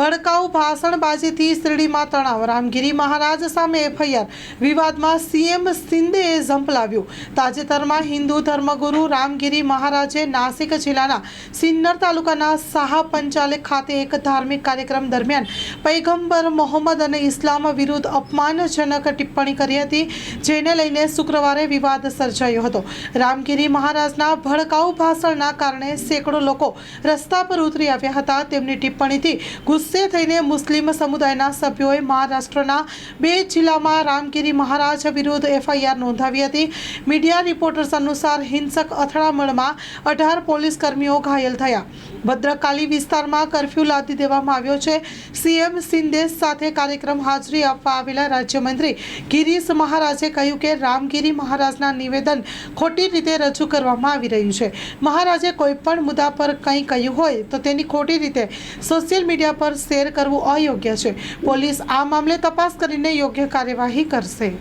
ભડકાઉ ભાષણબાજીથી શિરડીમાં તણાવ. રામગીરી મહારાજ સામે એફઆઈઆર. વિવાદમાં સીએમ સિંદેએ ઝંપલાવ્યું. તાજેતરમાં હિન્દુ ધર્મગુરુ રામગીરી મહારાજે નાસિક જિલ્લાના સિન્નર તાલુકાના સાહા પંચાલે ખાતે એક ધાર્મિક કાર્યક્રમ દરમિયાન પૈગંબર મોહમ્મદ અને ઇસ્લામ વિરુદ્ધ અપમાનજનક ટિપ્પણી કરી હતી, જેને લઈને શુક્રવારે વિવાદ સર્જાયો હતો. રામગીરી મહારાજના ભડકાઉ ભાષણના કારણે સેંકડો લોકો રસ્તા પર ઉતરી આવ્યા હતા. તેમની ટિપ્પણીથી ગુસ્સે થઈને મુસ્લિમ સમુદાયના સભ્યોએ મહારાષ્ટ્રના બે જિલ્લામાં રામગીરી મહારાજ વિરુદ્ધ એફઆઈઆર નોંધાવી હતી. મીડિયા રિપોર્ટર્સ અનુસાર હિંસક અથડામણમાં અઢાર પોલીસ કર્મીઓ ઘાયલ થયા. ભદ્રકાલી વિસ્તારમાં કરફ્યુ લાદી દેવામાં આવ્યો છે. સીએમ સિંદેશ સાથે કાર્યક્રમ હાજરી આપવા આવેલા રાજ્યમંત્રી ગિરીશ મહારાજે કહ્યું કે રામગીરી મહારાજના નિવેદન ખોટી રીતે રજૂ કરવામાં આવી રહ્યું છે. મહારાજે કોઈ પણ મુદ્દા પર કંઈ કહ્યું હોય તો તેની ખોટી રીતે સોશિયલ મીડિયા પર શેર કરવું અયોગ્ય છે. પોલીસ આ મામલે તપાસ કરીને યોગ્ય કાર્યવાહી કરશે.